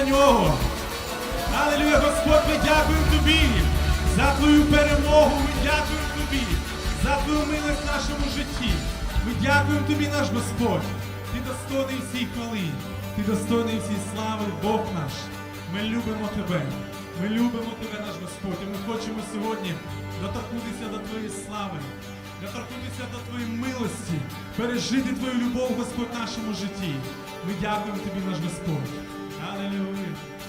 До нього. Алілюя, Господь, ми дякуємо тобі за твою перемогу. Ми дякуємо тобі за твою милость в нашому житті. Ми дякуємо тобі, наш Господь. Ти достойний всій хвали, ти достойний всій слави, Бог наш. Ми любимо тебе. Ми любимо тебе, наш Господь. І ми хочемо сьогодні доторкнутися до твоєї слави, доторкнутися до твоєї милості, пережити твою любов, Господь, в нашому житті. Ми дякуємо тобі, наш Господь. Hallelujah.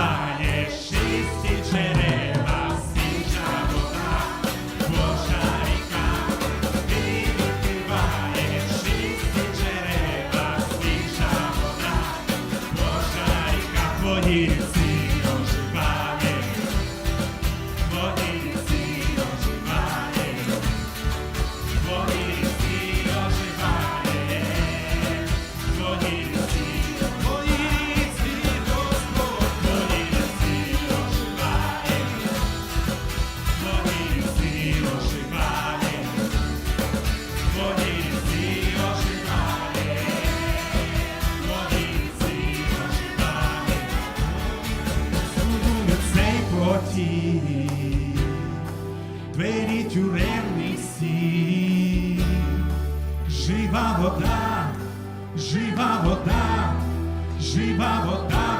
divine. Потік, двері тюремні всі, жива вода, жива вода, жива вода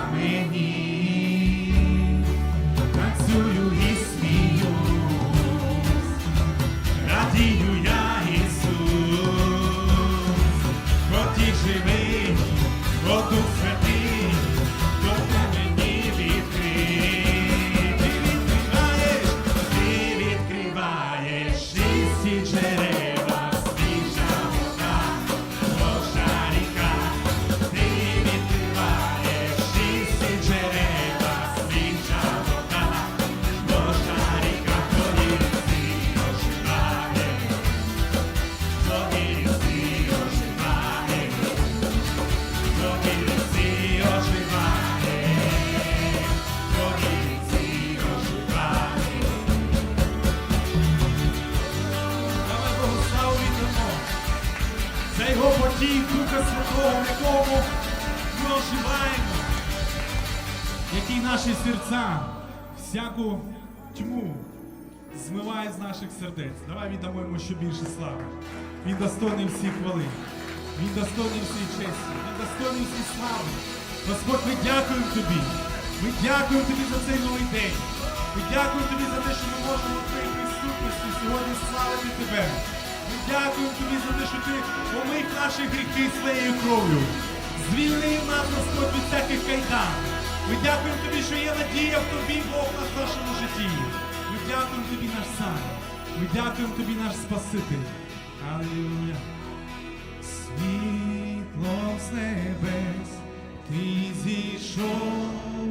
Духа Святого, в якому ми оживаємо, який наші серця всяку тьму змиває з наших сердець. Давай віддамо йому ще більше слави. Він достойний всіх хвали. Він достойний всій честі, він достойний всій слави. Господь, ми дякуємо тобі. Ми дякуємо тобі за цей новий день. Ми дякуємо тобі за те, що ми можемо в твоїй присутності сьогодні славити тебе. Дякуємо тобі за те, що ти помив наші гріхи своєю кров'ю. Звільнив нас, Господь, від всяких кайдан. Ми дякуємо тобі, що є надія в тобі, Бог на нашому житті. Ми дякуємо тобі, наш сам. Ми дякуємо тобі, наш Спаситель. Алілуя. Світлом з небес ти зійшов у